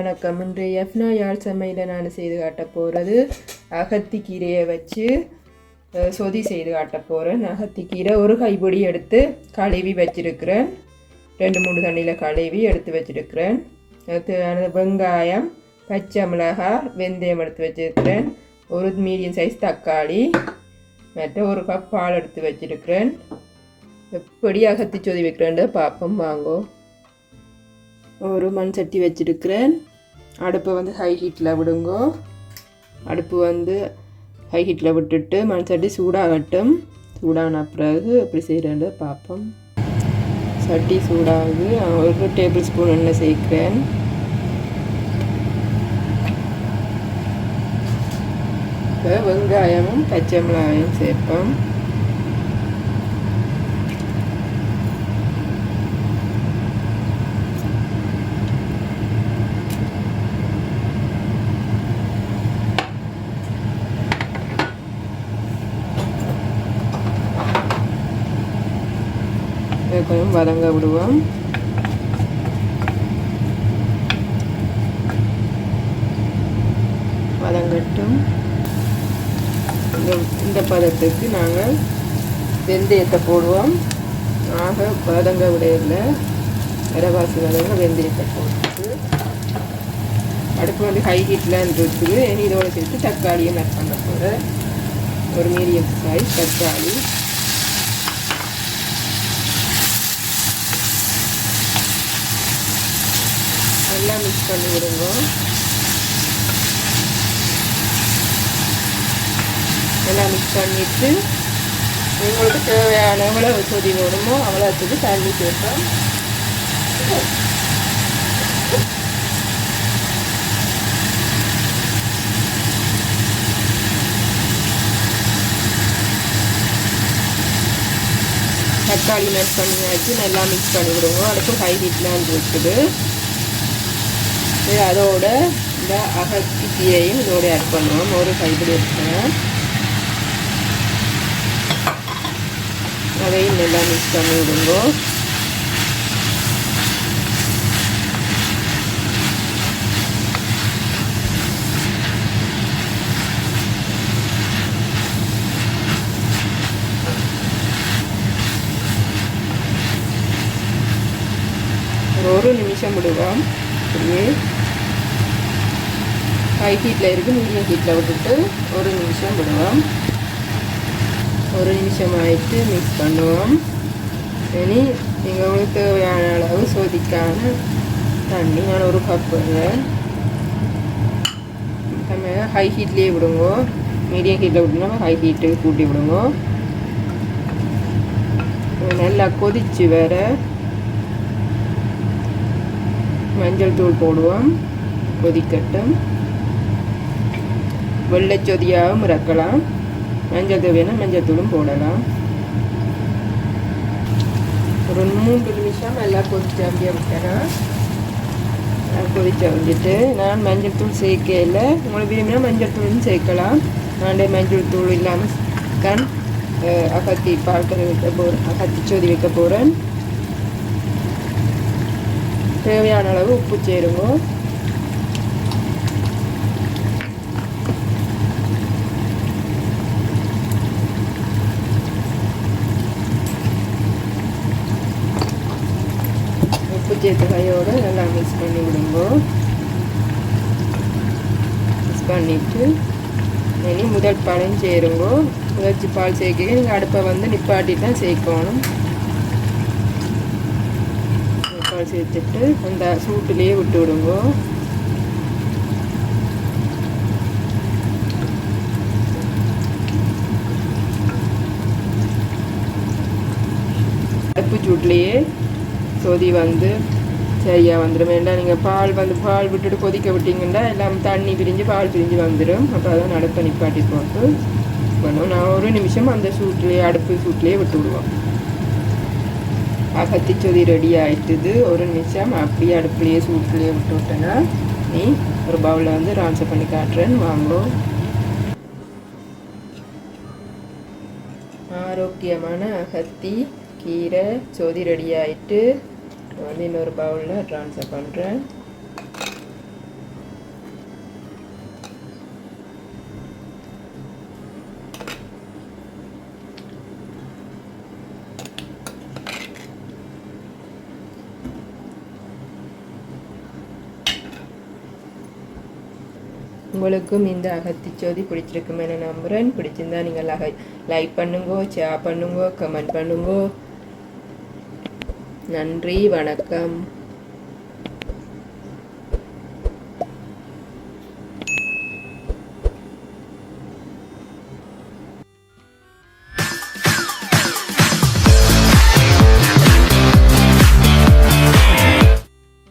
வணக்கம். இன்று எஃப்னா யாழ் சமையல நான் செய்து காட்ட போகிறது அகத்திக்கீரையை வச்சு சொதி செய்து காட்ட போகிறேன் அகத்திக்கீரை ஒரு கைப்பிடி எடுத்து கழுவி வச்சிருக்கிறேன். ரெண்டு மூணு தண்ணியில் கழுவி எடுத்து வச்சிருக்கிறேன். வெங்காயம் பச்சை மிளகாய் வெந்தயம் எடுத்து வச்சிருக்கிறேன். ஒரு மீடியம் சைஸ் தக்காளி மற்ற ஒரு கப் பால் எடுத்து வச்சிருக்கிறேன். எப்படி அகத்தி சொதி வைக்கிறேன்னு பார்ப்போம். வாங்கோ. ஒரு மண் சட்டி வச்சிருக்கிறேன். அடுப்பை வந்து ஹை ஹீட்டில் விடுங்கோ. அடுப்பு வந்து ஹை ஹீட்டில் விட்டுட்டு மண் சட்டி சூடாகட்டும். சூடான பிறகு எப்படி செய்கிறேன்னு பார்ப்போம். சட்டி சூடாகுது ஒரு டேபிள் ஸ்பூன் எண்ணெய் சேர்க்கிறேன். இப்போ வெங்காயமும் பச்சை மிளகாயும் சேர்ப்போம். கொஞ்சம் வதங்க விடுவோம். வதங்கட்டும் இந்த இந்த பதத்துக்கு நாங்கள் வெந்தயத்தை போடுவோம். ஆக வதங்க விடையில் அரைவாசி வதங்க வெந்தயத்தை போட்டு அடுப்பு வந்து ஹை ஹீட்டில் இருக்குது இனி சேர்த்து தக்காளியை நட் பண்ண போகிறேன் ஒரு மீடியம் சைஸ் தக்காளி. நல்லா மிக்ஸ் பண்ணி விடுங்க. நல்லா மிக்ஸ் பண்ணிவிட்டு உங்களுக்கு தேவையான எவ்வளோ வருமோ வேணுமோ அவ்வளோத்துக்கு தண்ணி சேர்ப்போம் தக்காளி மிக்ஸ் பண்ணியாச்சு நல்லா மிக்ஸ் பண்ணி விடுவோம் அடுத்து ஹை ஹீட்லாம் இருக்குது. இது அதோட இந்த அகத்தியையும் இதோட ஆட் பண்ணுவோம். ஒரு கைப்பிடி எடுத்துக்கிறேன் அதையும் நல்லா மிக்ஸ் பண்ணி விடுங்க. ஒரு ஒரு நிமிஷம் விடுவோம். அப்படியே. ஹை ஹீட்டில் இருக்குது மீடியம் ஹீட்டில் விட்டுட்டு ஒரு நிமிஷம் விடுவோம். ஒரு நிமிஷம் ஆயிட்டு மிக்ஸ் பண்ணுவோம். இனி நீங்கள் உங்களுக்கு தேவையான அளவு சோதிக்கான தண்ணி நான் ஒரு கப் நம்ம ஹை ஹீட்லேயே விடுங்க. மீடியம் ஹீட்டில் விட்டுனா ஹை ஹீட்டுக்கு கூட்டி விடுங்க. நல்லா கொதிச்சு வேற மஞ்சள் தூள் போடுவோம். கொதிக்கட்டும். வெள்ளைச்சொதியாகவும் இறக்கலாம். மஞ்சள் தேவையான மஞ்சள் தூளும் போடலாம். ஒரு மூன்று நிமிஷம் நல்லா கொதிச்சு அப்படியே விட்டுறேன். கொதிச்சு வந்துட்டு நான் மஞ்சள் தூள் சேர்க்கல. உங்களுக்கு விரும்பினா மஞ்சள் தூளும் சேர்க்கலாம். நான் மஞ்சள் தூள் இல்லாமல் கண் அகத்தி பால் வைக்க போகிறேன் அகத்தி சொதி வைக்க போகிறேன் தேவையான அளவு உப்பு சேருவோம். உப்பு நல்லா மிக்ஸ் பண்ணி விடுங்க மிக்ஸ் பண்ணிவிட்டு இனி முதல் பாலையும் சேருங்கோ முதற்சி பால் சேர்க்க நீங்கள் அடுப்பை வந்து நிப்பாட்டி தான் சேர்க்கணும் பால் சேர்த்துட்டு அந்த சூட்டுலேயே விட்டு விடுங்கோ அடுப்பு சூட்லேயே சொதி வந்து சரியா வந்துடும் வேண்டாம் நீங்கள் பால் வந்து பால் விட்டுட்டு கொதிக்க விட்டீங்கன்னா எல்லாம் தண்ணி பிரிஞ்சு பால் பிரிஞ்சு வந்துடும் அப்போ அதை அடுப்பை நிப்பாட்டி போட்டு பண்ணுவோம் நான் ஒரு நிமிஷம் அந்த சூட்லேயே அடுப்பு சூட்லேயே விட்டு விடுவோம். அகத்தி சொதி ரெடி ஆயிட்டுது. ஒரு நிமிஷம் அப்படியே அடுப்புலேயே சூட்லேயே விட்டு விட்டேன்னா நீ ஒரு பவுலில் வந்து ரான்சர் பண்ணி காட்டுறேன்னு வாங்கும் ஆரோக்கியமான அகத்தி கீரை சொதி ரெடி ஆயிட்டு இதை வந்து இன்னொரு பவுலில் ட்ரான்ஸ்ஃபர் பண்ணுறேன் உங்களுக்கும் இந்த அகத்திச்சோதி பிடிச்சிருக்குமே நான் நம்புகிறேன் பிடிச்சிருந்தா நீங்கள் லைக் பண்ணுங்கோ ஷேர் பண்ணுங்கோ கமெண்ட் பண்ணுங்கோ. நன்றி வணக்கம்.